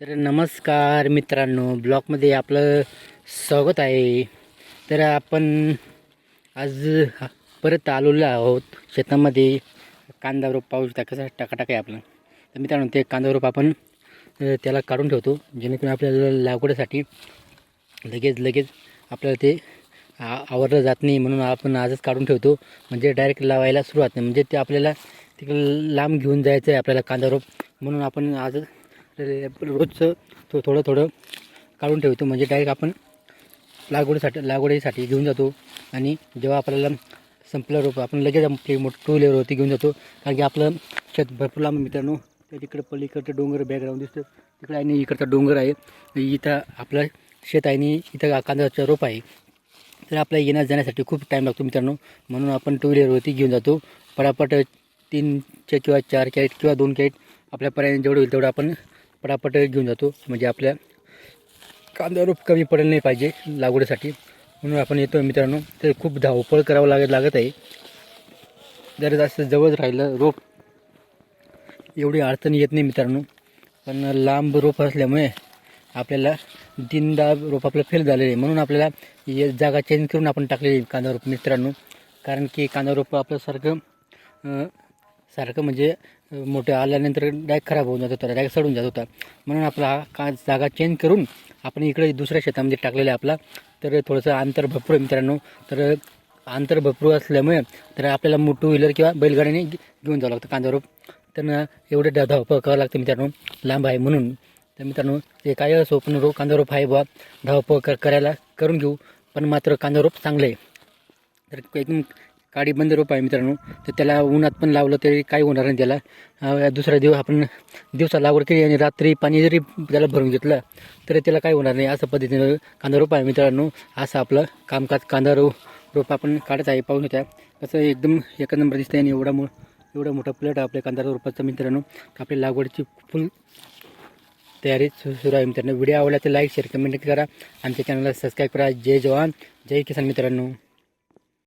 तर नमस्कार मित्रांनो ब्लॉकमध्ये आपलं स्वागत आहे. तर आपण आज परत आलेलो आहोत शेतामध्ये. कांदा रोप पाऊस टाकायचा टाकाटाक आहे आपलं. तर मित्रांनो ते कांदा रोप आपण त्याला काढून ठेवतो जेणेकरून आपल्याला लागवडीसाठी लगेच लगेच आपल्याला ते आ आवरलं जात नाही म्हणून आपण आजच काढून ठेवतो. म्हणजे डायरेक्ट लावायला सुरुवात नाही. म्हणजे ते आपल्याला तिकडे लांब घेऊन जायचं आहे आपल्याला कांदा रोप म्हणून आपण आजच रोजचं थो थोडं थोडं काढून ठेवतो. म्हणजे डायरेक्ट आपण लागवडीसाठी लागवडीसाठी घेऊन जातो. आणि जेव्हा आपल्याला संपलं रोप आपण लगेच आपली मोठ टू व्हीलर होती घेऊन जातो. कारण की आपलं शेत भरपूर लांब मित्रांनो. त्या तिकडे पलीकडचं डोंगर बॅकग्राऊंड दिसतं. तिकडे आहे आणि इकडचा डोंगर आहे. इथं आपलं शेत आहे आणि इथं कांद्याचं रोप आहे. तर आपल्याला येण्या जाण्यासाठी खूप टाईम लागतो मित्रांनो. म्हणून आपण टू व्हीलरवरती घेऊन जातो. पटापट तीनच्या किंवा चार कॅरेट किंवा दोन कॅरेट आपल्यापर्यंत जेवढं होईल तेवढं आपण पटापट घेऊन जातो. म्हणजे आपल्या कांदा रोप कमी पडेल नाही पाहिजे लागवडीसाठी. म्हणून आपण येतो मित्रांनो. ते खूप धावपळ करावं लागत लागत आहे. जर जास्त जवळ राहिलं रोप एवढी अडचण येत नाही मित्रांनो. पण लांब रोप असल्यामुळे आपल्याला तीनदा रोप आपलं फेल झालेलं आहे. म्हणून आपल्याला हे जागा चेंज करून आपण टाकलेली कांदा रोप मित्रांनो. कारण की कांदा रोप आपलं सारखं सारखं म्हणजे मोठं आल्यानंतर डायरेक्ट खराब होऊन जात होता डायरेक्ट सडून जात होता. म्हणून आपला हा का जागा चेंज करून आपण इकडे दुसऱ्या शेतामध्ये टाकलेलं आहे आपला. तर थोडंसं अंतर भरपूर आहे मित्रांनो. तर अंतर भरपूर असल्यामुळे तर आपल्याला टू व्हीलर किंवा बैलगाडीने घेऊन जावं लागतं कांदा रोप. तर एवढं धावपळ करावं लागतं मित्रांनो. लांब आहे म्हणून. तर मित्रांनो ते काय असो पण रोप कांदा रोप आहे बुवा धावपळ कर करायला करून घेऊ. पण मात्र कांदा रोप चांगलं आहे. तर एकदम काडी बंद रोप आहे मित्रांनो. तर त्याला उन्हात पण लावलं तरी काही होणार नाही त्याला. दुसरा दिवस आपण दिवसा लागवड केली आणि रात्री पाणी जरी त्याला भरून घेतलं तरी त्याला काही होणार नाही. असं पद्धतीनं कांदा रोप आहे मित्रांनो. असं आपलं कामकाज कांदा रो रोप आपण काढत आहे पाहून होत्या कसं एकदम एक नंबर दिसतंय आणि एवढा मो एवढा मोठा प्लेट आहे आपल्या कांदा रोपाचा मित्रांनो. आपल्या लागवडीची फुल तयारी सुरू आहे मित्रांनो. व्हिडिओ आवडला तर लाईक शेअर कमेंट करा. आमच्या चॅनलला सबस्क्राईब करा. जय जवान. जय किसान मित्रांनो.